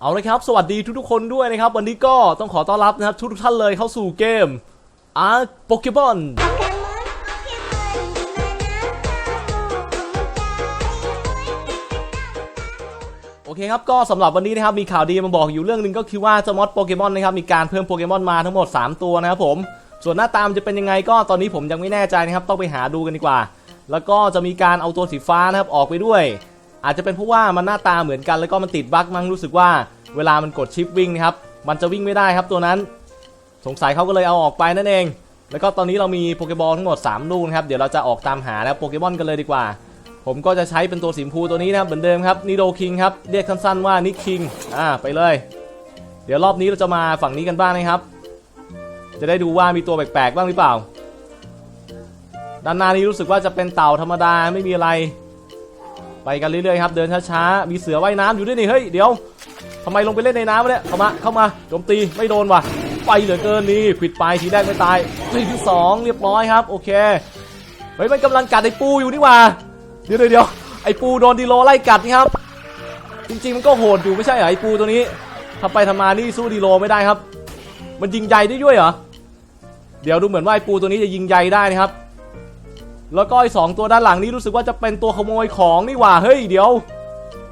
เอาเลยครับสวัสดีทุกๆคนด้วยนะครับ วันนี้ก็ต้องขอต้อนรับนะครับทุกๆท่านเลยเข้าสู่เกมอาร์โปเกมอนโอเคครับก็สำหรับวันนี้นะครับมีข่าวดีมาบอกอยู่เรื่องหนึ่งก็คือว่าเจ้ามอดโปเกมอนนะครับมีการเพิ่มโปเกมอนมาทั้งหมด 3 ตัวนะครับผมส่วนหน้าตามนจะเป็นยังไงก็ตอนนี้ผมยังไม่แน่ใจนะครับต้องไปหาดูกันดีกว่า แล้วก็จะมีการเอาตัวสีฟ้านะครับออกไปด้วย อาจจะเป็นเพราะว่ามันหน้าตาเหมือนกันแล้วก็มันติดบั๊กมั้งรู้สึกว่าเวลามันกดชิปวิ่งนะครับมันจะวิ่งไม่ได้ครับตัวนั้น สงสัยเขาก็เลยเอาออกไปนั่นเอง แล้วก็ตอนนี้เรามีโปเกบอลทั้งหมด3ลูกนะครับเดี๋ยวเราจะออกตามหาแล้วโปเกมอนกันเลยดีกว่า ผมก็จะใช้เป็นตัวสีชมพูตัวนี้นะครับเหมือนเดิมครับนิโดคิงครับเรียกสั้นๆว่านิคิงอ่าไปเลย เดี๋ยวรอบนี้เราจะมาฝั่งนี้กันบ้างนะครับ จะได้ดูว่ามีตัวแปลกๆบ้างหรือเปล่าด้านหน้านี้รู้สึกว่าจะเป็นเต่าธรรมดาไม่มีอะไร ไปกันเรื่อยๆครับเดินช้าๆมีเสือว่ายน้ำอยู่ด้วยนี่เฮ้ยเดี๋ยวทำไมลงไปเล่นในน้ำวะเนี่ยเข้ามาเข้ามาโจมตีไม่โดนว่ะไปเหลือเกินนี่ผิดไปทีแรกไม่ตายทีที่สองเรียบร้อยครับโอเคเฮ้ยมันกำลังกัดไอ้ปูอยู่นี่ว่าเดี๋ยวเดี๋ยวไอ้ปูโดนดีโลไล่กัดนี่ครับจริงๆมันก็โหดอยู่ไม่ใช่เหรอไอ้ปูตัวนี้ทำไปทำมานี่สู้ดีโลไม่ได้ครับ มันยิงใยได้ด้วยเหรอเดี๋ยวดูเหมือนว่าไอ้ปูตัวนี้จะยิงใยได้นะครับ แล้วก็ไอ้สองตัวด้านหลังนี้รู้สึกว่าจะเป็นตัวขโมยของนี่หว่าเฮ้ยเดี๋ยว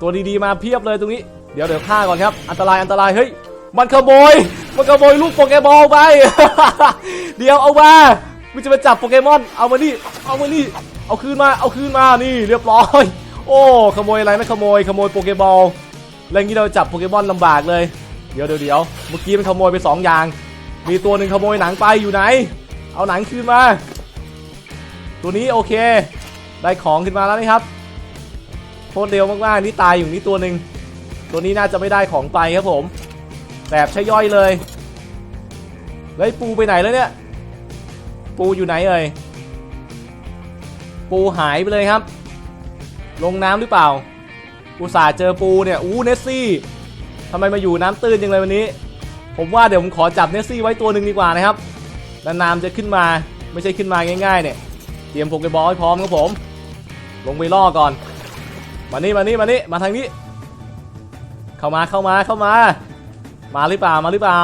ตัวดีๆมาเพียบเลยตรงนี้ เดี๋ยวเดี๋ยวฆ่าก่อนครับ อันตรายอันตรายเฮ้ยมันขโมย มันขโมยลูกโปเกมอลไป เดี๋ยวเอามามันจะไปจับโปเกมอน เอามานี่ เอามานี่ เอาคืนมา เอาคืนมา นี่เรียบร้อย โอ้ ขโมยอะไรนะขโมย ขโมยโปเกบอลแล้วองนี้เราจับโปเกมอนลำบากเลย เดี๋ยวเดี๋ยวเดี๋ยว เมื่อกี้มันขโมยไปสองอย่าง มีตัวหนึ่งขโมยหนังไปอยู่ไหน เอาหนังคืนมา ตัวนี้โอเค ได้ของขึ้นมาแล้วนะครับโคตรเร็วมากๆนี่ตายอยู่นี่ตัวหนึ่งตัวนี้น่าจะไม่ได้ของไปครับผมแบบใช้ย่อยเลยแล้ปูไปไหนแล้วเนี่ย ปูอยู่ไหนเอ่ยปูหายไปเลยครับ ลงน้ำหรือเปล่า อุตส่าห์เจอปูเนี่ยอู้เนสซี่ทำไมมาอยู่น้ำตื้นจังเลยวันนี้ ผมว่าเดี๋ยวผมขอจับเนสซี่ไว้ตัวหนึ่งดีกว่านะครับนานๆจะขึ้นมาไม่ใช่ขึ้นมาง่ายๆเนี่ย รียมโปเกบอลให้พร้อมครับผม ลงไปล่อก่อน มานี่มานี่มานี่มาทางนี้ เข้ามาเข้ามาเข้ามา มาหรือเปล่ามาหรือเปล่า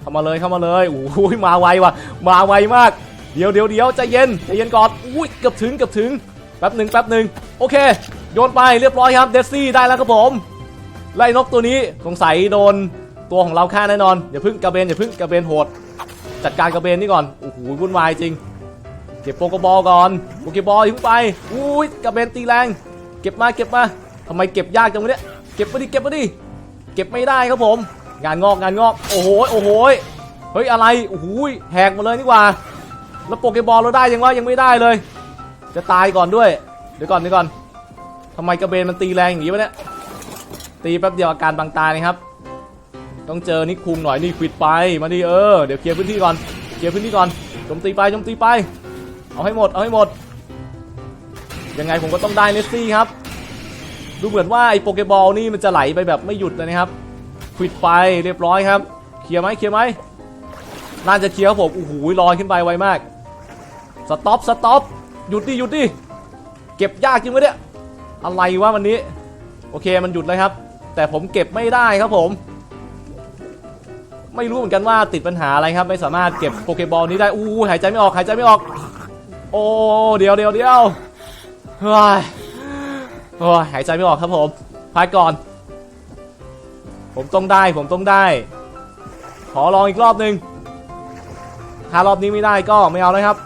เข้ามาเลยเข้ามาเลยโอ้โหมาไวว่ะ มาไวมาก เดี๋ยวเดี๋ยวเดี๋ยวใจเย็นใจเย็นก่อนอุ้ยเกือบถึงเกือบถึงแป๊บหนึ่งแป๊บหนึ่งโอเค โยนไปเรียบร้อยครับเดซี่ได้แล้วครับผม ไล่นกตัวนี้สงสัยโดนตัวของเราฆ่าแน่นอนอย่าพึ่งกระเบนอย่าพึ่งกระเบนโหด จัดการกระเบนนี่ก่อนโอ้โหวุ่นวายจริง เก็บโปเกบอลก่อนโปเกบอลยิงไปอุ้ยกระเบนตีแรง เก็บมาเก็บมาทำไมเก็บยากจังวะเนี่ยเก็บมาดิเก็บมาดิเก็บไม่ได้ครับผม งานงอกงานงอกโอ้โหโอ้โหเฮ้ยอะไรโอ้โหแหกมาเลยนี่ว่า แล้วโปเกบอลเราได้ยังวะยังไม่ได้เลย จะตายก่อนด้วย เดี๋ยวก่อนเดี๋ยวก่อนทำไมกระเบนมันตีแรงอย่างนี้วะเนี่ยตีแป๊บเดียวอาการบางตาเลยครับต้องเจอนิกคุงหน่อยนี่ควิดไปมาดิเออเดี๋ยวเคลียร์พื้นที่ก่อนเคลียร์พื้นที่ก่อนโจมตีไปโจมตีไป เอาให้หมด เอาให้หมด ยังไงผมก็ต้องได้เนสซี่ครับ ดูเหมือนว่าไอ้โปเกบอลนี่มันจะไหลไปแบบไม่หยุดเลยนะครับควิดไปเรียบร้อยครับ เคลียร์ไหมเคลียร์ไหมน่าจะเคลียร์ครับผมโอ้โหลอยขึ้นไปไวมาก สต็อป สต็อป หยุดดิ หยุดดิ เก็บยากจริงไหมเนี่ย อะไรวะวันนี้ โอเคมันหยุดเลยครับ แต่ผมเก็บไม่ได้ครับผม ไม่รู้เหมือนกันว่าติดปัญหาอะไรครับ ไม่สามารถเก็บโปเกบอลนี้ได้ อู้หายใจไม่ออก หายใจไม่ออก โอ้ เดี๋ยวเดี๋ยวเดี๋ยวเฮ้ยโอ้ยหายใจไม่ออกครับผมพักก่อน ผมต้องได้ผมต้องได้ ขอลองอีกรอบหนึ่งถ้ารอบนี้ไม่ได้ก็ไม่เอาเลยครับ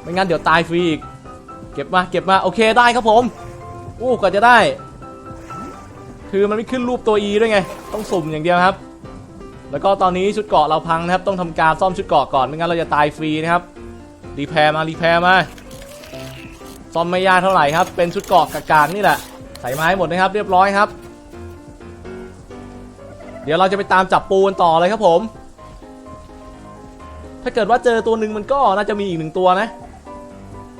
ไม่งั้นเดี๋ยวตายฟรีอีก เก็บมาเก็บมาโอเคได้ครับผมอู้กว่าจะได้ คือมันไม่ขึ้นรูปตัว E ด้วยไง ต้องสุ่มอย่างเดียวครับ แล้วก็ตอนนี้ชุดเกาะเราพังนะครับ ต้องทำการซ่อมชุดเกาะก่อนไม่งั้นเราจะตายฟรีนะครับ รีแพร์มารีแพร์มาซ่อมไม่ยากเท่าไหร่ครับ เป็นชุดเกราะกากางนี่แหละ ใส่มาให้หมดนะครับ เรียบร้อยครับ เดี๋ยวเราจะไปตามจับปูนต่อเลยครับผม ถ้าเกิดว่าเจอตัวหนึ่งมันก็น่าจะมีอีกหนึ่งตัวนะ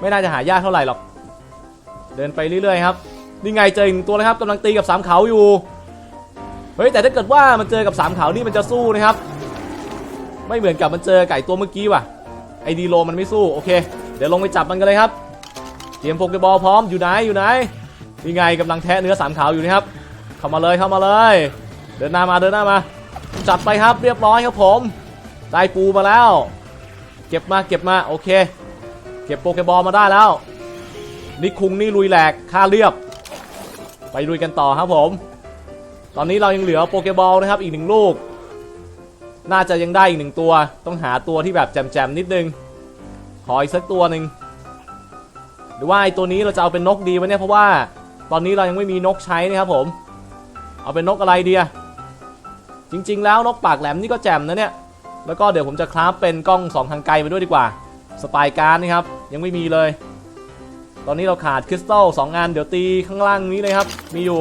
ไม่น่าจะหายากเท่าไหร่หรอก เดินไปเรื่อยๆครับ นี่ไงเจออีกหนึ่งตัวนะครับกำลังตีกับสามเขาอยู่ เฮ้ยแต่ถ้าเกิดว่ามันเจอกับสามเขานี่มันจะสู้นะครับ ไม่เหมือนกับมันเจอไก่ตัวเมื่อกี้ว่ะ ไอดีโลมันไม่สู้โอเค เดี๋ยวลงไปจับมันกันเลยครับเตรียมโปเกบอลพร้อมอยู่ไหนอยู่ไหนนี่ไงกำลังแทะเนื้อสามขาวอยู่นะครับเข้ามาเลยเข้ามาเลย เดินหน้ามาเดินหน้ามา จัดไปครับเรียบร้อยครับผมได้ปูมาแล้ว เก็บมาเก็บมาโอเค เก็บโปเกบอลมาได้แล้วนิคุงนี่ลุยแหลกค่าเรียบ ไปลุยกันต่อครับผม ตอนนี้เรายังเหลือโปเกบอลนะครับอีกหนึ่งลูก น่าจะยังได้อีกหนึ่งตัว ต้องหาตัวที่แบบแจมๆนิดนึง ขออีกสักตัวหนึ่งหรือว่าไอตัวนี้เราจะเอาเป็นนกดีวะเนี่ยเพราะว่าตอนนี้เรายังไม่มีนกใช้นะครับผม เอาเป็นนกอะไรดีอะจริง ๆ แล้วนกปากแหลมนี่ก็แจมนะเนี่ย แล้วก็เดี๋ยวผมจะคราฟเป็นกล้องสองทางไกลไปด้วยดีกว่า สปายการ์ดนะครับ ยังไม่มีเลย ตอนนี้เราขาดคริสตัลสองงานเดี๋ยวตีข้างล่างนี้เลยครับ มีอยู่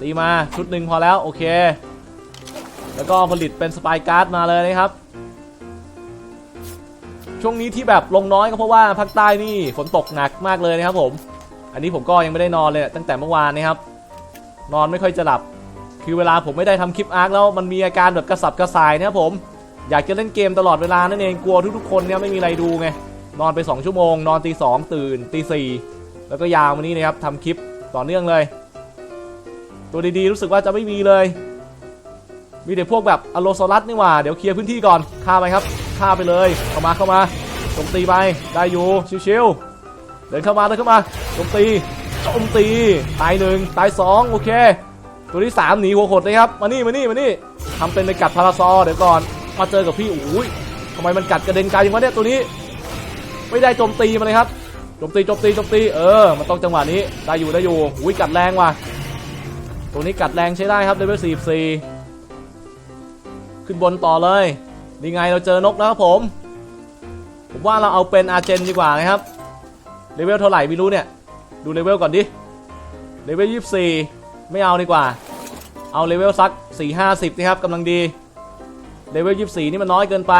ตีมาชุดหนึ่งพอแล้วโอเค แล้วก็ผลิตเป็นสปายการ์ดมาเลยนะครับ ช่วงนี้ที่แบบลงน้อยก็เพราะว่าภาคใต้นี่ฝนตกหนักมากเลยนะครับผม อันนี้ผมก็ยังไม่ได้นอนเลยตั้งแต่เมื่อวานนะครับ นอนไม่ค่อยจะหลับ คือเวลาผมไม่ได้ทำคลิปอาร์คแล้วมันมีอาการแบบกระสับกระส่ายนะครับผม อยากจะเล่นเกมตลอดเวลานั่นเองกลัวทุกๆคนเนี่ยไม่มีอะไรดูไง นอนไป 2 ชั่วโมง นอนตีสองตื่นตีสี่แล้วก็ยาววันนี้นะครับทำคลิปต่อเนื่องเลย ตัวดีๆรู้สึกว่าจะไม่มีเลย มีแต่พวกแบบอโลโซลัสนี่หว่า เดี๋ยวเคลียร์พื้นที่ก่อนฆ่าไปครับฆ่าไปเลยเข้ามาเข้ามาโจมตีไปได้อยู่ชิวๆเดินเข้ามาเดินเข้ามาโจมตีโจมตีตายหนึ่งตายสองโอเค ตัวที่สามหนีหัวขดเลยครับมานี่มานี่มานี่ทำเป็นไปกัดพาราซอเดี๋ยวก่อนมาเจอกับพี่อุ้ยทำไมมันกัดกระเด็นไกลอย่างวะเนี่ยตัวนี้ ไม่ได้โจมตีมาเลยครับโจมตีโจมตีโจมตีเออมันต้องจังหวะนี้ได้อยู่ได้อยู่อุ้ยกัดแรงว่ะตัวนี้กัดแรงใช้ได้ครับเลเวล44 ขึ้นบนต่อเลยนี่ไงเราเจอนกแล้วครับผม ผมว่าเราเอาเป็นอาเจนดีกว่านะครับเลเวลเท่าไหร่ไม่รู้เนี่ย ดูเลเวลก่อนดิเลเวล24ไม่เอาดีกว่า เอาเลเวลสัก4 50นะครับกำลังดีเลเวล24นี่มันน้อยเกินไป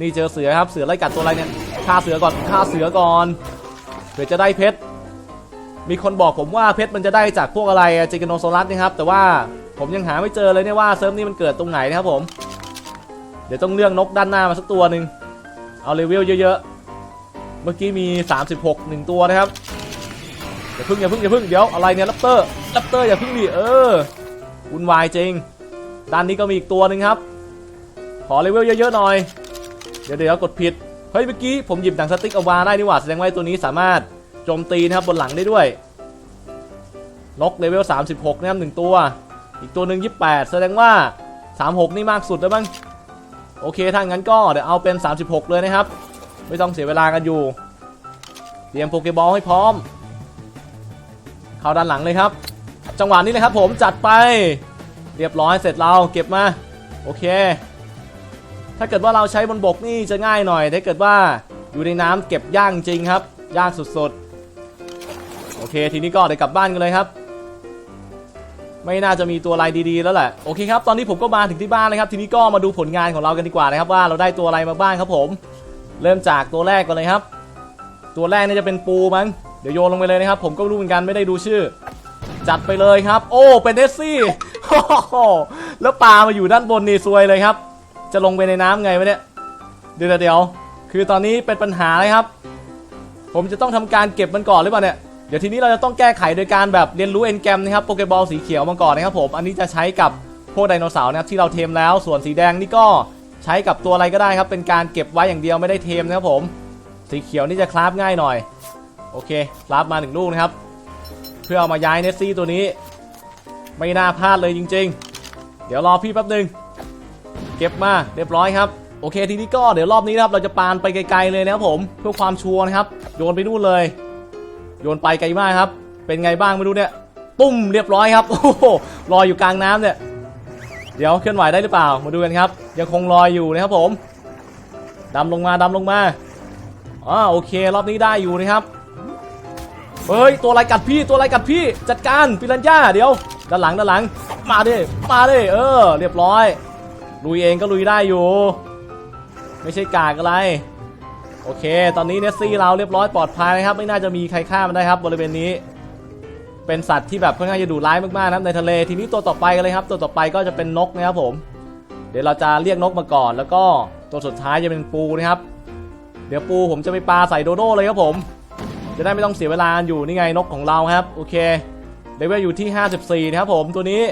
นี่เจอเสือครับเสือไล่กัดตัวอะไรเนี่ยฆ่าเสือก่อนฆ่าเสือก่อนเผื่อจะได้เพชรมีคนบอกผมว่าเพชรมันจะได้จากพวกอะไรจิกโนโซลัสนะครับ แต่ว่า ผมยังหาไม่เจอเลยเนี่ยว่าเซิร์ฟนี้มันเกิดตรงไหนนะครับผม เดี๋ยวต้องเลือกนกด้านหน้ามาสักตัวหนึ่งเอาเลเวลเยอะๆ เมื่อกี้มี 36หนึ่งตัวนะครับอย่าพึ่งอย่าพึ่งอย่าพึ่งเดี๋ยวอะไรเนี่ยลัปเตอร์ลัปเตอร์อย่าพึ่งดิเออวุ่นวายจริง ด้านนี้ก็มีอีกตัวหนึ่งครับ ขอเลเวลเยอะๆหน่อย เดี๋ยวเดี๋ยวกดผิด เฮ้ยเมื่อกี้ผมหยิบหนังสติ๊กเอาวาได้นี่หว่าแสดงว่าตัวนี้สามารถโจมตีนะครับบนหลังได้ด้วย นกเลเวล36 นะครับหนึ่งตัว อีกตัวหนึ่ง28 แสดงว่า 36 นี่มากสุดแล้วบ้างโอเคถ้างั้นก็เดี๋ยวเอาเป็น 36 เลยนะครับ ไม่ต้องเสียเวลากันอยู่ เตรียมโปเกบอลให้พร้อม เข้าด้านหลังเลยครับ จังหวะนี้เลยครับผมจัดไปเรียบร้อยเสร็จเราเก็บมา โอเค ถ้าเกิดว่าเราใช้บนบกนี่จะง่ายหน่อย ถ้าเกิดว่าอยู่ในน้ำเก็บย่ากจริงครับ ย่ากสุดๆ โอเค ทีนี้ก็เดี๋ยวกลับบ้านกันเลยครับ ไม่น่าจะมีตัวอะไรดีๆแล้วแหละโอเคครับตอนนี้ผมก็มาถึงที่บ้านนะครับ ทีนี้ก็มาดูผลงานของเรากันดีกว่านะครับว่าเราได้ตัวอะไรมาบ้างครับผม เริ่มจากตัวแรกก่อนเลยครับ ตัวแรกนี่จะเป็นปูมั้งเดี๋ยวโยนลงไปเลยนะครับ ผมก็รู้เหมือนกันไม่ได้ดูชื่อ จัดไปเลยครับ โอ้เป็นเนสซี่โอ้โหแล้วปลามาอยู่ด้านบนนี่ซวยเลยครับ จะลงไปในน้ำไงวะเนี่ยเดี๋ยวเดี๋ยวคือตอนนี้เป็นปัญหาเลยครับ ผมจะต้องทำการเก็บมันก่อนหรือเปล่าเนี่ย เดี๋ยวทีนี้เราจะต้องแก้ไขโดยการแบบเรียนรู้เอนแกรมนะครับโปเกบอลสีเขียวมาก่อนนะครับผมอันนี้จะใช้กับพวกไดโนเสาร์นะครับที่เราเทมแล้วส่วนสีแดงนี่ก็ใช้กับตัวอะไรก็ได้ครับเป็นการเก็บไว้อย่างเดียวไม่ได้เทมนะครับผม สีเขียวนี่จะคราฟง่ายหน่อย โอเคคราฟมาหนึ่งลูกนะครับ เพื่อเอามาย้ายเนสซี่ตัวนี้ ไม่น่าพลาดเลยจริง ๆ เดี๋ยวรอพี่แป๊บหนึ่งเก็บมาเรียบร้อยครับโอเคทีนี้ก็เดี๋ยวรอบนี้นะครับเราจะปานไปไกลๆเลยนะครับผมเพื่อความชัวร์นะครับโยนไปนู่นเลย โยนไปไกลมากครับ เป็นไงบ้างไม่รู้เนี่ย ตุ้มเรียบร้อยครับ โอ้โหลอยอยู่กลางน้ำเนี่ย เดี๋ยวเคลื่อนไหวได้หรือเปล่า มาดูกันครับ ยังคงลอยอยู่นะครับผม ดำลงมาดำลงมาอ่าโอเค รอบนี้ได้อยู่นะครับ เฮ้ย ตัวอะไรกัดพี่ตัวอะไรกัดพี่ จัดการปิรันย่าเดี๋ยว ด้านหลังด้านหลัง มาดิ มาดิ เออ เรียบร้อย ลุยเองก็ลุยได้อยู่ ไม่ใช่กากอะไร โอเค ตอนนี้เนสซี่เราเรียบร้อยปลอดภัยนะครับ ไม่น่าจะมีใครฆ่ามันได้ครับ บริเวณนี้ เป็นสัตว์ที่แบบค่อนข้างจะดุร้ายมากๆนะครับในทะเล ทีนี้ตัวต่อไปกันเลยครับ ตัวต่อไปก็จะเป็นนกนะครับผม เดี๋ยวเราจะเรียกนกมาก่อน แล้วก็ตัวสุดท้ายจะเป็นปูนะครับ เดี๋ยวปูผมจะไปปลาใส่โดโด้เลยครับผม จะได้ไม่ต้องเสียเวลาอยู่นี่ไงนกของเราครับ โอเคเลเวลอยู่ที่ 54 นะครับผมตัวนี้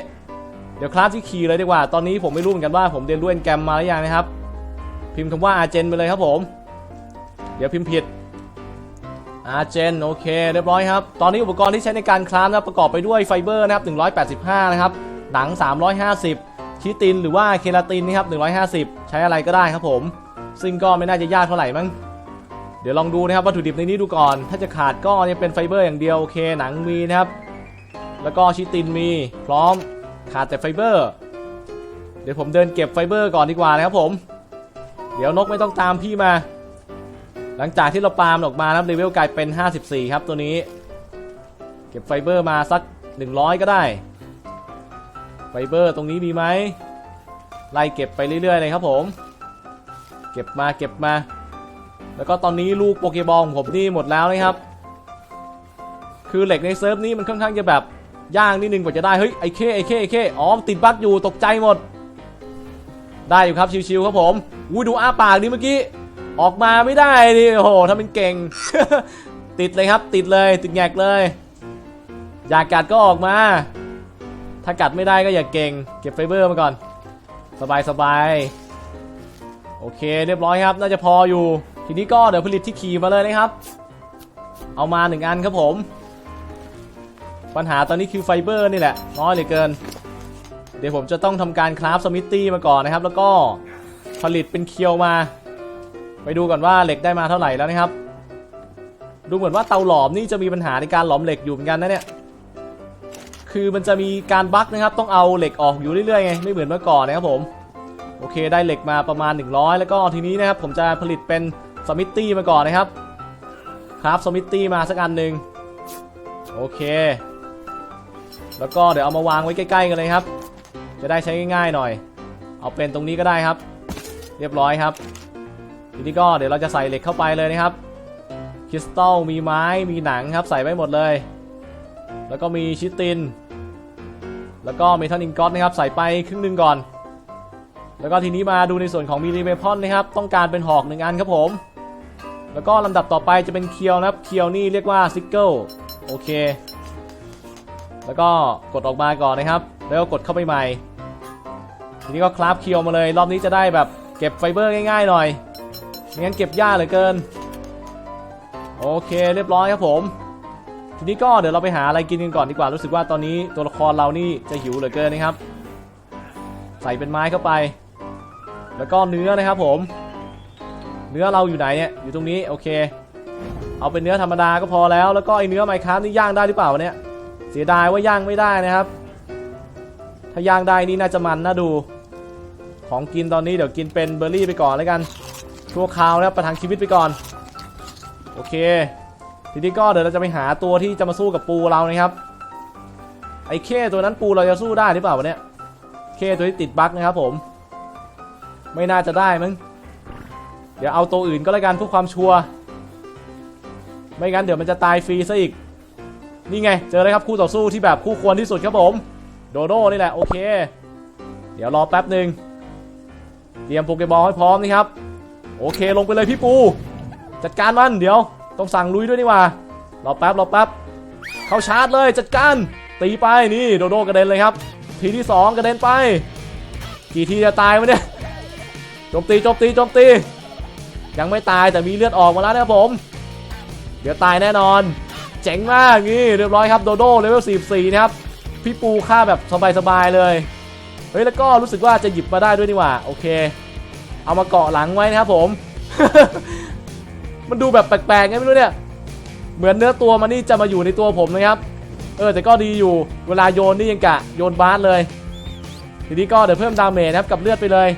เดี๋ยวคลาสที่ขี่เลยดีกว่า ตอนนี้ผมไม่รู้เหมือนกันว่าผมเรียนรู้เอนแกรมมาหรือยังนะครับ พิมพ์คำว่าอาเจนไปเลยครับผม เดี๋ยวพิมพ์ผิดอาเจนโอเคเรียบร้อยครับ ตอนนี้อุปกรณ์ที่ใช้ในการคลามนะครับประกอบไปด้วยไฟเบอร์นะครับ185 นะครับ หนัง 350 ชิตินหรือว่าเคลาตินนะครับ 150 ใช้อะไรก็ได้ครับผม ซึ่งก็ไม่น่าจะยากเท่าไหร่มั้งเดี๋ยวลองดูนะครับวัตถุดิบในนี้ดูก่อน ถ้าจะขาดก็ยังเป็นไฟเบอร์อย่างเดียวโอเคหนังมีนะครับ แล้วก็ชิตินมีพร้อมขาดแต่ไฟเบอร์ เดี๋ยวผมเดินเก็บไฟเบอร์ก่อนดีกว่านะครับผม เดี๋ยวนกไม่ต้องตามพี่มา หลังจากที่เราปาล์มออกมาครับเลเวลกลายเป็น 54 ครับตัวนี้ เก็บไฟเบอร์มาสัก 100 ก็ได้ ไฟเบอร์ตรงนี้มีไหมไล่เก็บไปเรื่อยๆเลยครับผม เก็บมาเก็บมา แล้วก็ตอนนี้ลูกโปเกบอลของผมนี่หมดแล้วนะครับ คือเหล็กในเซิร์ฟนี้มันค่อนข้างจะแบบย่างนิดนึงกว่าจะได้ เฮ้ยไอเคไอเคไอเคอ๋อติดบั๊กอยู่ตกใจหมด ได้อยู่ครับชิวๆครับผมอุ้ยดูอ้าปากดิเมื่อกี้ ออกมาไม่ได้ดิโอ้โหทำเป็นเก่ง ติดเลยครับ ติดเลยติดแงกเลย อยากกัดก็ออกมา ถ้ากัดไม่ได้ก็อย่าเก่ง เก็บไฟเบอร์มาก่อน สบายสบายโอเค เรียบร้อยครับ น่าจะพออยู่ ทีนี้ก็เดี๋ยวผลิตที่ขี่มาเลยนะครับ เอามาหนึ่งอันครับผม ปัญหาตอนนี้คือไฟเบอร์นี่แหละน้อยเหลือเกิน เดี๋ยวผมจะต้องทำการคราฟสมิธตี้มาก่อนนะครับ แล้วก็ผลิตเป็นเคียวมา ไปดูก่อนว่าเหล็กได้มาเท่าไหร่แล้วนะครับ ดูเหมือนว่าเตาหลอมนี่จะมีปัญหาในการหลอมเหล็กอยู่เหมือนกันนะเนี่ย คือมันจะมีการบั๊กนะครับ ต้องเอาเหล็กออกอยู่เรื่อยๆไง ไม่เหมือนเมื่อก่อนนะครับผม โอเคได้เหล็กมาประมาณ 100 แล้วก็ทีนี้นะครับผมจะผลิตเป็นสมิธตี้มาก่อนนะครับ ครับสมิธตี้มาสักอันหนึ่งโอเค แล้วก็เดี๋ยวเอามาวางไว้ใกล้ๆกันเลยครับ จะได้ใช้ง่ายๆหน่อย เอาเป็นตรงนี้ก็ได้ครับ เรียบร้อยครับ ทีนี้ก็เดี๋ยวเราจะใส่เหล็กเข้าไปเลยนะครับ คริสตัลมีไม้มีหนังครับใส่ไว้หมดเลย แล้วก็มีชิติน แล้วก็เมทัลอิงกอตนะครับใส่ไปครึ่งหนึ่งก่อน แล้วก็ทีนี้มาดูในส่วนของมิลลิเวพอนนะครับ ต้องการเป็นหอกหนึ่งอันครับผม แล้วก็ลำดับต่อไปจะเป็นเคียวนะครับ เคียวนี่เรียกว่าซิกเกิลโอเค แล้วก็กดออกมาก่อนนะครับ แล้วก็กดเข้าไปใหม่ ทีนี้ก็คราฟเคียวมาเลย รอบนี้จะได้แบบเก็บไฟเบอร์ง่ายๆหน่อย ไม่งั้นเก็บยากเหลือเกิน โอเคเรียบร้อยครับผม ทีนี้ก็เดี๋ยวเราไปหาอะไรกินกันก่อนดีกว่ารู้สึกว่าตอนนี้ตัวละครเรานี่จะหิวเหลือเกินนะครับ ใส่เป็นไม้เข้าไป แล้วก็เนื้อนะครับผม เนื้อเราอยู่ไหนเนี่ยอยู่ตรงนี้โอเค เอาเป็นเนื้อธรรมดาก็พอแล้ว แล้วก็ไอเนื้อไมค์ครับนี่ย่างได้หรือเปล่าเนี่ยเสียดายว่าย่างไม่ได้นะครับ ถ้าย่างได้นี่น่าจะมันน่าดู ของกินตอนนี้เดี๋ยวกินเป็นเบอร์รี่ไปก่อนแล้วกัน ชั่วคราวนะครับประทังชีวิตไปก่อน โอเค ทีนี้ก็เดี๋ยวเราจะไปหาตัวที่จะมาสู้กับปูเรานะครับ ไอ้เคตัวนั้นปูเราจะสู้ได้หรือเปล่าวะเนี่ยเคตัวที่ติดบั๊กนะครับผม ไม่น่าจะได้มั้ง เดี๋ยวเอาตัวอื่นก็แล้วกันเพื่อความชัวร์ ไม่งั้นเดี๋ยวมันจะตายฟรีซะอีก นี่ไงเจอเลยครับคู่ต่อสู้ที่แบบคู่ควรที่สุดครับผม โดโดนี่แหละโอเค เดี๋ยวรอแป๊บหนึ่งเตรียมโปเกบอลให้พร้อมนี่ครับ โอเคลงไปเลยพี่ปู จัดการมันเดี๋ยว ต้องสั่งลุยด้วยนี่ว่ารอแป๊บรอแป๊บเข้าชาร์จเลยจัดการตีไปนี่โดโดกระเด็นเลยครับ ทีที่สองกระเด็นไป กี่ทีจะตายวะเนี่ยโจมตีโจมตีโจมตี ยังไม่ตายแต่มีเลือดออกมาแล้วนะครับผม เดี๋ยวตายแน่นอน เจ๋งมากนี่เรียบร้อยครับโดโดเลเวล44นะครับพี่ปูฆ่าแบบสบายๆเลยเฮ้ยแล้วก็รู้สึกว่าจะหยิบมาได้ด้วยนี่ว่าโอเค เอามาเกาะหลังไว้นะครับผม มันดูแบบแปลกๆไงไม่รู้เนี่ย เหมือนเนื้อตัวมันนี่จะมาอยู่ในตัวผมนะครับ เออแต่ก็ดีอยู่ เวลาโยนนี่ยังกะโยนบาสเลย ทีนี้ก็เดี๋ยวเพิ่มดาเมจนะครับกับเลือดไปเลย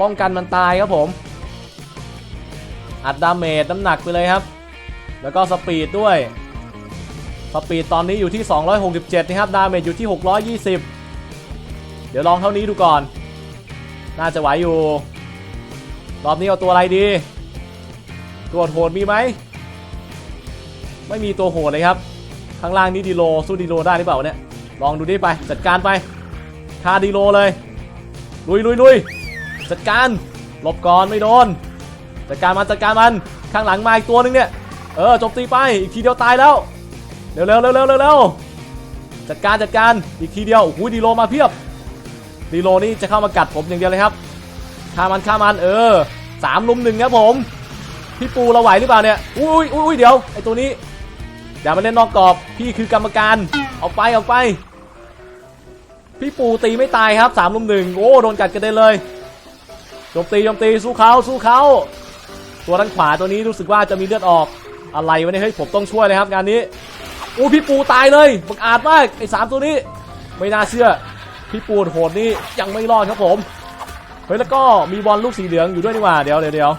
ป้องกันมันตายครับผม อัดดาเมจน้ำหนักไปเลยครับ แล้วก็สปีดด้วย สปีดตอนนี้อยู่ที่ 267 นะครับ ดาเมจอยู่ที่ 620 เดี๋ยวลองเท่านี้ดูก่อน น่าจะไหวอยู่ รอบนี้เอาตัวอะไรดี ตัวโหดมีไหม ไม่มีตัวโหดเลยครับ ข้างล่างนี้ดีโลสู้ดีโลได้หรือเปล่าเนี่ย ลองดูดิไป จัดการไปคาดีโลเลย ลุยลุยลุยจัดการ หลบก่อนไม่โดน จัดการมันจัดการมัน ข้างหลังมาอีกตัวหนึงเนี่ย เออจมตีไป อีกทีเดียวตายแล้วเร็วเร็วเร็วเร็วเร็วเร็วจัดการจัดการ อีกทีเดียวโอ้โหดีโลมาเพียบดีโลนี่จะเข้ามากัดผมอย่างเดียวเลยครับ ฆ่ามันฆ่ามันเออสามลุมหนึ่งครับผม พี่ปูเราไหวหรือเปล่าเนี่ย อุ้ยอุ้ยยเดี๋ยวไอตัวนี้อย่ามาเล่นนอกกรอบพี่คือกรรมการเอาไปเอาไป พี่ปูตีไม่ตายครับสามลุมหนึ่งโอ้โดนกัดกระเด็นเลยโจมตีโจมตีสู้เขาสู้เขาตัวด้านขวาตัวนี้รู้สึกว่าจะมีเลือดออกอะไรวะเนี่ยเฮ้ยผมต้องช่วยเลยครับงานนี้อู้พี่ปูตายเลยบังอาจมากไอ้สามตัวนี้ ไม่น่าเชื่อ พี่ปูโหดนี่ยังไม่รอดครับผม ฮ้ยแล้วก็มีบอลลูกสีเหลืองอยู่ด้วยนี่หว่าเดี๋ยวเดี๋ยว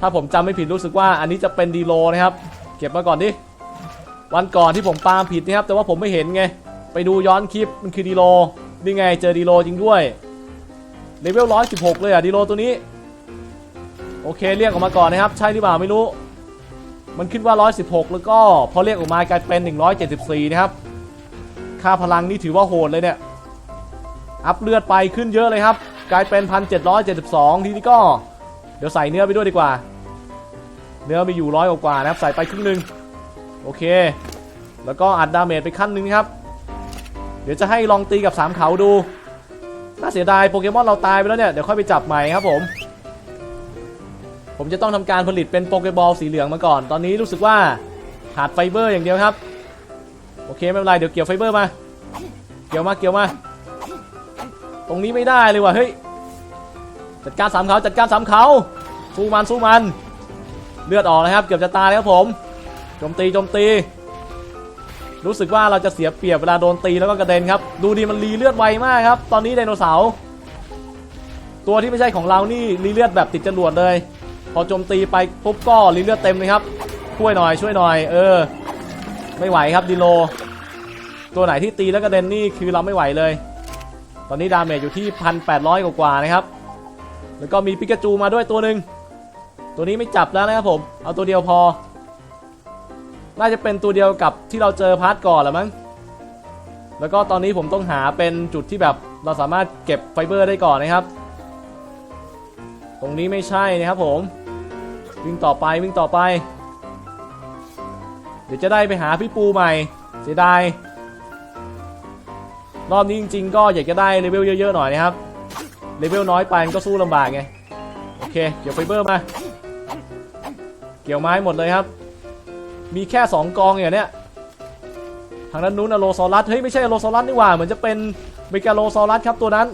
ถ้าผมจำไม่ผิดรู้สึกว่าอันนี้จะเป็นดีโลนะครับเก็บมาก่อนดิวันก่อนที่ผมปาผิดนะครับ แต่ว่าผมไม่เห็นไง ไปดูย้อนคลิปมันคือดีโลนี่ไงเจอดีโลจริงด้วยเลเวล116เลยอะดีโลตัวนี้ โอเคเรียกออกมาก่อนนะครับ ใช่หรือเปล่าไม่รู้ มันขึ้นว่า 116 แล้วก็พอเรียกออกมากลายเป็น 174 นะครับ ค่าพลังนี่ถือว่าโหดเลยเนี่ย อัพเลือดไปขึ้นเยอะเลยครับ กลายเป็น1772ทีนี้ก็ เดี๋ยวใส่เนื้อไปด้วยดีกว่า เนื้อมีอยู่ร้อยกว่านะครับ ใส่ไปครึ่งหนึ่งโอเค แล้วก็อัดดาเมจไปขั้นหนึ่งครับ เดี๋ยวจะให้ลองตีกับสามเขาดู น่าเสียดายโปเกมอนเราตายไปแล้วเนี่ย เดี๋ยวค่อยไปจับใหม่ครับผม ผมจะต้องทำการผลิตเป็นโปเกบอลสีเหลืองมาก่อน ตอนนี้รู้สึกว่าขาดไฟเบอร์อย่างเดียวครับ โอเคไม่เป็นไรเดี๋ยวเกี่ยวไฟเบอร์มา เกี่ยวมาเกี่ยวมา รงนี้ไม่ได้เลยว่ะเฮ้ยจัดการสามเขาจัดการสามเขาสู้มันสู้มัน เลือดออกนะครับ เกือบจะตายแล้วครับผมโจมตีโจมตี รู้สึกว่าเราจะเสียเปรียบเวลาโดนตีแล้วก็กระเด็นครับ ดูดีมันรีเลือดไวมากครับ ตอนนี้ไดโนเสาร์ตัวที่ไม่ใช่ของเรานี่รีเลือดแบบติดจรวดเลย พอโจมตีไปปุ๊บก็รีเลือดเต็มเลยครับช่วยหน่อยช่วยหน่อย เออ ไม่ไหวครับดีโล ตัวไหนที่ตีแล้วกระเด็นนี่คือเราไม่ไหวเลย อนนี้ดาเมจอยู่ที่ 1,800 กว่าๆนะครับ แล้วก็มีปิกาจูมาด้วยตัวหนึ่ง ตัวนี้ไม่จับแล้วนะครับผม เอาตัวเดียวพอ น่าจะเป็นตัวเดียวกับที่เราเจอพาร์ทก่อนแหละมั้ง แล้วก็ตอนนี้ผมต้องหาเป็นจุดที่แบบเราสามารถเก็บไฟเบอร์ได้ก่อนนะครับ ตรงนี้ไม่ใช่นะครับผม วิ่งต่อไปวิ่งต่อไป เดี๋ยวจะได้ไปหาพี่ปูใหม่ เสียดาย รอบนี้จริง ๆ ก็อยากจะได้เลเวลเยอะๆหน่อยนะครับ เลเวลน้อยไปมันก็สู้ลำบากไง โอเค เกี่ยวไฟเบอร์มา เกี่ยวไม้หมดเลยครับ มีแค่ 2 กองอย่างเนี้ย ทางด้านนู้นอโลซอรัส เฮ้ยไม่ใช่อโลซอรัสนี่หว่า เหมือนจะเป็นเมกาโลซอรัสครับตัวนั้น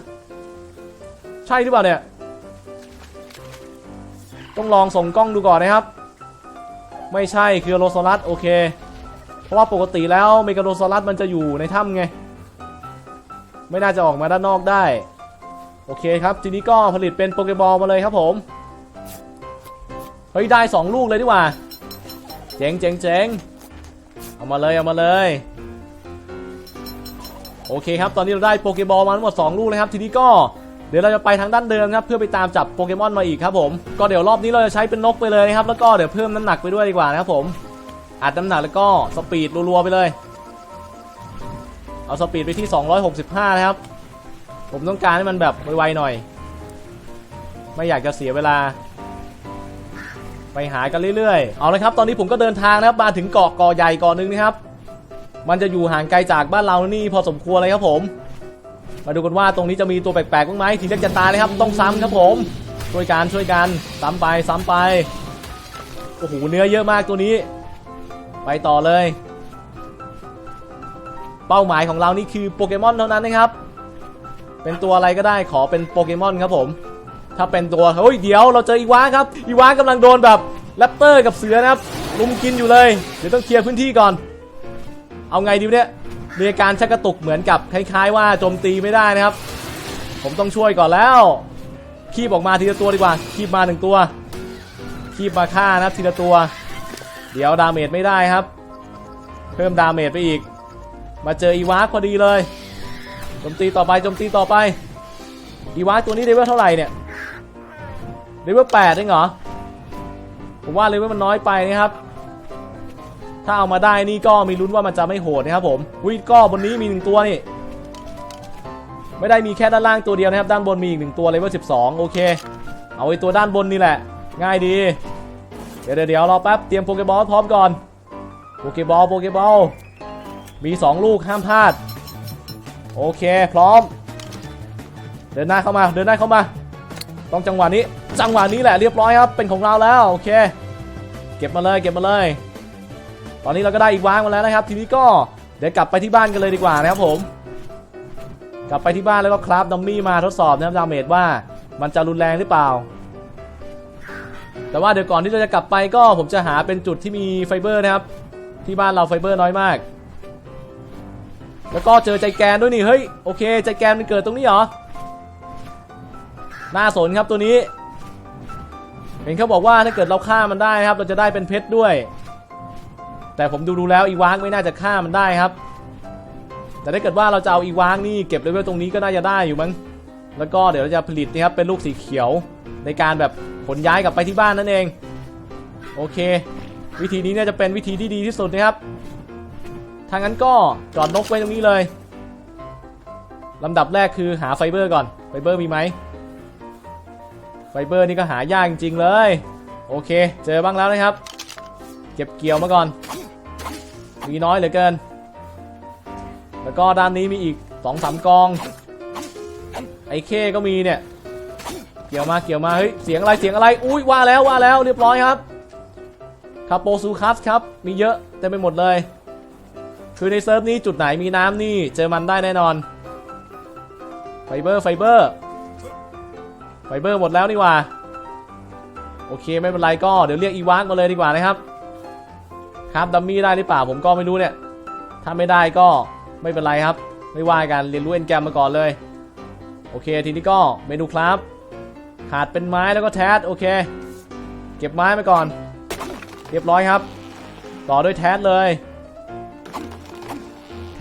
ใช่หรือเปล่าเนี่ย ต้องลองส่งกล้องดูก่อนนะครับ ไม่ใช่คืออโลซอรัสโอเค เพราะว่าปกติแล้วเมกาโลซอรัสมันจะอยู่ในถ้ำไง ไม่น่าจะออกมาด้านนอกได้ โอเคครับ ทีนี้ก็ผลิตเป็นโปเกบอลมาเลยครับผม เฮ้ย ได้ 2 ลูกเลยดีกว่า เจ๋งเจ๋งเจ๋งเอามาเลยเอามาเลย โอเคครับ ตอนนี้เราได้โปเกบอลมาทั้งหมด 2 ลูกเลยครับ ทีนี้ก็เดี๋ยวเราจะไปทางด้านเดิมครับเพื่อไปตามจับโปเกมอนมาอีกครับผม ก็เดี๋ยวรอบนี้เราจะใช้เป็นนกไปเลยนะครับ แล้วก็เดี๋ยวเพิ่มน้ำหนักไปด้วยดีกว่านะครับผม อัดน้ำหนักแล้วก็สปีดรัวๆไปเลย เอาสปีดไปที่ 265 นะครับ ผมต้องการให้มันแบบไวๆหน่อย ไม่อยากจะเสียเวลา ไปหากันเรื่อยๆ เอาเลยครับ ตอนนี้ผมก็เดินทางนะครับ มาถึงเกาะเกาะใหญ่เกาะหนึ่งนะครับ มันจะอยู่ห่างไกลจากบ้านเรานี่พอสมควรเลยครับผม มาดูกันว่าตรงนี้จะมีตัวแปลกๆบ้างไหมทีเล็กจะตายเลยครับ ต้องซ้ำครับผม ช่วยกันช่วยกัน ซ้ำไปซ้ำไป โอ้โห เนื้อเยอะมากตัวนี้ ไปต่อเลย เป้าหมายของเรานี่คือโปเกมอนเท่านั้นนะครับ เป็นตัวอะไรก็ได้ขอเป็นโปเกมอนครับผม ถ้าเป็นตัวเฮ้ยเดี๋ยวเราเจออีวาครับ อีวากำลังโดนแบบแรปเตอร์กับเสือนะครับลุมกินอยู่เลย เดี๋ยวต้องเคลียร์พื้นที่ก่อน เอาไงดีวเนี่ยมีอาการชักกระตุกเหมือนกับคล้าย ๆ ว่าโจมตีไม่ได้นะครับ ผมต้องช่วยก่อนแล้ว คีบออกมาทีละตัวดีกว่า คีบมาหนึ่งตัว คีบมาฆ่านะทีละตัว เดี๋ยวดาเมจไม่ได้ครับ เพิ่มดาเมจไปอีก มาเจออีวาพอดีเลยโจมตีต่อไปโจมตีต่อไป อีวาตัวนี้เลเวลเท่าไหร่เนี่ยเลเวลแปดเองเหรอ ผมว่าเลเวลมันน้อยไปนะครับ ถ้าเอามาได้นี่ก็มีลุ้นว่ามันจะไม่โหดนะครับผมวิก็บนนี้มีหนึ่งตัวนี่ ไม่ได้มีแค่ด้านล่างตัวเดียวนะครับ ด้านบนมีอีกหนึ่งตัวเลเวล12โอเค เอาไอ้ตัวด้านบนนี่แหละ ง่ายดีเดี๋ยวเดี๋ยวเดี๋ยวรอแป๊บเตรียมโปเกบอลพร้อมก่อนโปเกบอลโปเกบอล มี2ลูกห้ามพลาด โอเคพร้อม เดินหน้าเข้ามาเดินหน้าเข้ามา ต้องจังหวะนี้ จังหวะนี้แหละเรียบร้อยครับเป็นของเราแล้วโอเค เก็บมาเลยเก็บมาเลย ตอนนี้เราก็ได้อีกวางมาแล้วนะครับ ทีนี้ก็เดี๋ยวกลับไปที่บ้านกันเลยดีกว่านะครับผม กลับไปที่บ้านแล้วก็คราฟดัมมี่มาทดสอบนะครับดาเมจว่ามันจะรุนแรงหรือเปล่า แต่ว่าเดี๋ยวก่อนที่เราจะกลับไปก็ผมจะหาเป็นจุดที่มีไฟเบอร์นะครับ ที่บ้านเราไฟเบอร์น้อยมาก แล้วก็เจอใจแกนด้วยนี่เฮ้ยโอเคใจแกนมันเกิดตรงนี้เหรอน่าสนครับตัวนี้ เห็นเขาบอกว่าถ้าเกิดเราฆ่ามันได้นะครับ เราจะได้เป็นเพชรด้วย แต่ผมดูดูแล้วอีวากไม่น่าจะฆ่ามันได้ครับ แต่ถ้าเกิดว่าเราจะเอาอีวากนี่เก็บเลเวลตรงนี้ก็น่าจะได้อยู่มั้งแล้วก็เดี๋ยวเราจะผลิตนะครับเป็นลูกสีเขียวในการแบบขนย้ายกลับไปที่บ้านนั่นเอง โอเค วิธีนี้เนี่ยจะเป็นวิธีที่ดีที่สุดนะครับ ทางนั้นก็จอดนกไว้ตรงนี้เลยลำดับแรกคือหาไฟเบอร์ก่อน ไฟเบอร์มีไหม ไฟเบอร์นี่ก็หายากจริงๆเลย โอเค เจอบ้างแล้วนะครับ เก็บเกี่ยวมาก่อน มีน้อยเหลือเกิน แล้วก็ด้านนี้มีอีก2อสามกอง ไอ้เคก็มีเนี่ย เกี่ยวมาเกี่ยวมา เฮ้ย เสียงอะไร เสียงอะไร อุ้ยว่าแล้วว่าแล้วเรียบร้อยครับ คาโปซูคัสครับ มีเยอะเต็มไปหมดเลย คือในเซิร์ฟนี้จุดไหนมีน้ำนี่เจอมันได้แน่นอน ไฟเบอร์ไฟเบอร์ ไฟเบอร์หมดแล้วนี่ว่า โอเคไม่เป็นไรก็เดี๋ยวเรียกอีวากมาเลยดีกว่านะครับ ครับดัมมี่ได้หรือเปล่าผมก็ไม่รู้เนี่ย ถ้าไม่ได้ก็ไม่เป็นไรครับ ไม่ว่ากันเรียนรู้เอ็นแกรมมาก่อนเลย โอเคทีนี้ก็เมนูครับ ขาดเป็นไม้แล้วก็แทสโอเค เก็บไม้ไปก่อน เรียบร้อยครับ ต่อด้วยแทสเลย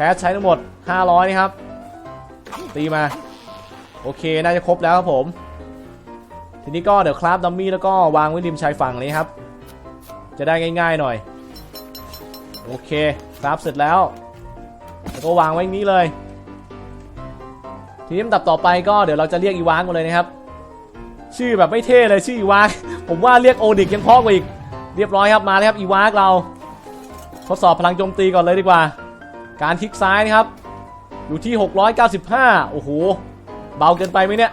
แทสใช้ทั้งหมด 500 นะครับ ตีมา โอเค น่าจะครบแล้วครับผม ทีนี้ก็เดี๋ยวคราฟดัมมี่แล้วก็วางไว้ริมชายฝั่งนี้ครับ จะได้ง่ายๆหน่อย โอเค คราฟเสร็จแล้ว แล้วก็วางไว้อย่างนี้เลย ทีนี้ลำดับต่อไปก็เดี๋ยวเราจะเรียกอีวานมาเลยนะครับ ชื่อแบบไม่เท่เลยชื่ออีวานผมว่าเรียกโอดิกยังเพอกว่าอีก เรียบร้อยครับ มาเลยครับอีวากเรา ทดสอบพลังโจมตีก่อนเลยดีกว่า การคลิกซ้ายนะครับ อยู่ที่ 695 โอ้โห เบาเกินไปไหมเนี่ย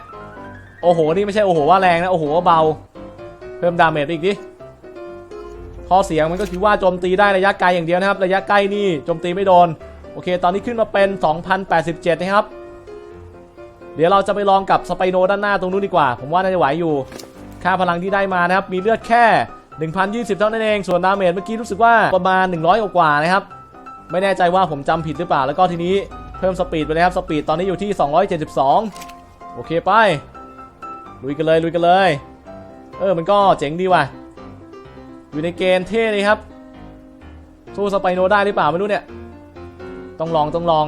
โอ้โห นี่ไม่ใช่โอ้โหว่าแรงนะ โอ้โหว่าเบา เพิ่มดาเมจอีกดิ ข้อเสียงมันก็คือว่าโจมตีได้ระยะไกลอย่างเดียวนะครับ ระยะใกล้นี่โจมตีไม่โดน โอเค ตอนนี้ขึ้นมาเป็น 2087 นะครับ เดี๋ยวเราจะไปลองกับสไปโนด้านหน้าตรงนู้นดีกว่า ผมว่าน่าจะไหวอยู่ ค่าพลังที่ได้มานะครับ มีเลือดแค่ 1,020 เท่านั้นเอง ส่วนดาเมจเมื่อกี้รู้สึกว่าประมาณ 100 กว่านะครับ ไม่แน่ใจว่าผมจำผิดหรือเปล่า แล้วก็ทีนี้เพิ่มสปีดไปเลยครับ สปีดตอนนี้อยู่ที่ 272 โอเคไป ลุยกันเลยลุยกันเลย เออมันก็เจ๋งดีว่ะ อยู่ในเกณฑ์เท่เลยครับ สู้สไปโนได้หรือเปล่าไม่รู้เนี่ย ต้องลองต้องลอง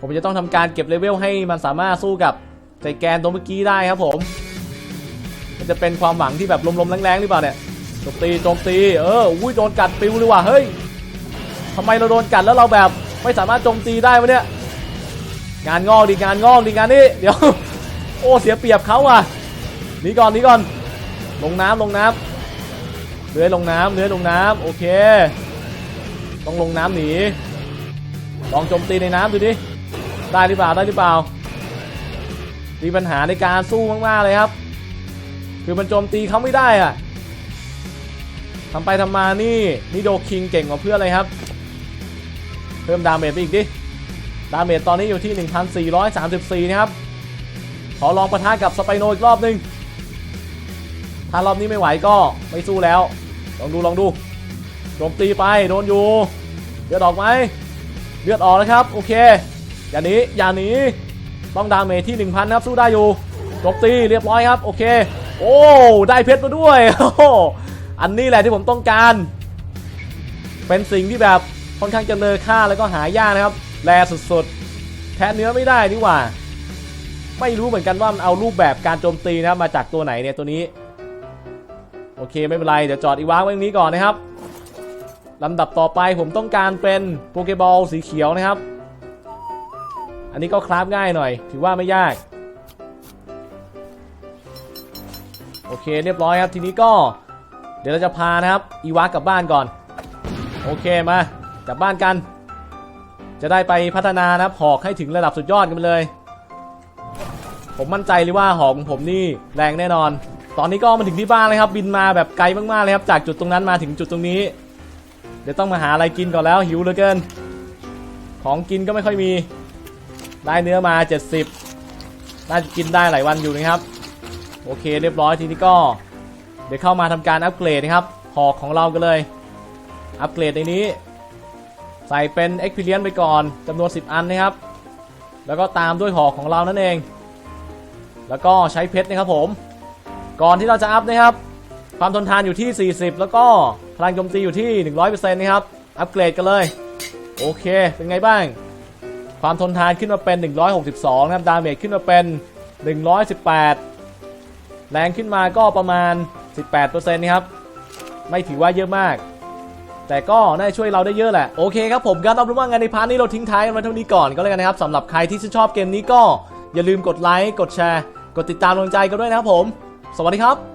ผมจะต้องทำการเก็บเลเวลให้มันสามารถสู้กับใจแกนตัวเมื่อกี้ได้ครับผม มันจะเป็นความหวังที่แบบลมๆแรงๆหรือเปล่าเนี่ยโจมตีโจมตี เออ อุ้ยโดนกัดปิวเลยว่ะ เฮ้ย ทำไมเราโดนกัดแล้วเราแบบไม่สามารถโจมตีได้วะเนี่ย งานงอกดิงานงอกดิงานนี้เดี๋ยว โอ้เสียเปรียบเขาว่ะหนีก่อนหนีก่อน ลงน้ำลงน้ำเลื้อยลงน้ำเลื้อยลงน้ำโอเค ต้องลงน้ำหนี ลองโจมตีในน้ำดูดิ ได้หรือเปล่าได้หรือเปล่า มีปัญหาในการสู้มากๆเลยครับ คือมันโจมตีเขาไม่ได้อะทำไปทำมานี่นี่โดคิงเก่งกว่าเพื่อนเลยครับ เพิ่มดาเมจไปอีกดิ ดาเมจตอนนี้อยู่ที่ 1,434 นะครับ ขอลองประทะกับสไปโนอีกรอบหนึ่งถ้ารอบนี้ไม่ไหวก็ไม่สู้แล้ว ลองดูลองดูโจมตีไปโดนอยู่เลือดออกไหมเลือดออกนะครับ โอเค อย่าหนีอย่าหนีต้องดาเมจที่ 1,000 นะครับ สู้ได้อยู่โจมตีเรียบร้อยครับ โอเค โอ้ได้เพชรมาด้วย อันนี้แหละที่ผมต้องการ เป็นสิ่งที่แบบ ค่อนข้างจะเลอค่าแล้วก็หายากนะครับแรสุดๆแทะเนื้อไม่ได้นี่หว่า ไม่รู้เหมือนกันว่ามันเอารูปแบบการโจมตีนะครับมาจากตัวไหนเนี่ยตัวนี้ โอเคไม่เป็นไรเดี๋ยวจอดอีวางไว้ตรงนี้ก่อนนะครับลำดับต่อไปผมต้องการเป็นโปเกบอลสีเขียวนะครับ อันนี้ก็คราฟง่ายหน่อย ถือว่าไม่ยาก โอเคเรียบร้อยครับทีนี้ก็ เดี๋ยวเราจะพานะครับอีวากกลับบ้านก่อน โอเคมา กลับบ้านกัน จะได้ไปพัฒนานะครับหอกให้ถึงระดับสุดยอดกันเลย ผมมั่นใจเลยว่าหอกของผมนี่แรงแน่นอน ตอนนี้ก็มาถึงที่บ้านเลยครับ บินมาแบบไกลมากๆเลยครับ จากจุดตรงนั้นมาถึงจุดตรงนี้ เดี๋ยวต้องมาหาอะไรกินก่อนแล้วหิวเหลือเกิน ของกินก็ไม่ค่อยมี ได้เนื้อมา 70 น่าจะกินได้หลายวันอยู่นะครับ โอเค เรียบร้อยทีนี้ก็ เดี๋ยวเข้ามาทำการอัปเกรดนะครับหอกของเรากันเลย อัปเกรดในนี้ ใส่เป็น Experience ไปก่อนจำนวน 10 อันนะครับ แล้วก็ตามด้วยหอกของเรานั่นเอง แล้วก็ใช้เพชรนะครับผม ก่อนที่เราจะอัพนะครับ ความทนทานอยู่ที่ 40 แล้วก็พลังโจมตีอยู่ที่ 100%นะครับ อัปเกรดกันเลย โอเค เป็นไงบ้าง ความทนทานขึ้นมาเป็น 162 นะครับ ดาเมจขึ้นมาเป็น 118 แรงขึ้นมาก็ประมาณ 18%นะครับ ไม่ถือว่าเยอะมาก แต่ก็น่าจะช่วยเราได้เยอะแหละ โอเคครับผมการเองรู้ว่างานในพาร์ทนี้เราทิ้งท้ายกันไว้เท่านี้ก่อนก็แล้วกันนะครับสำหรับใครที่ชื่นชอบเกมนี้ก็อย่าลืมกดไลค์กดแชร์ กดติดตามกำลังใจกันด้วยนะครับผม สวัสดีครับ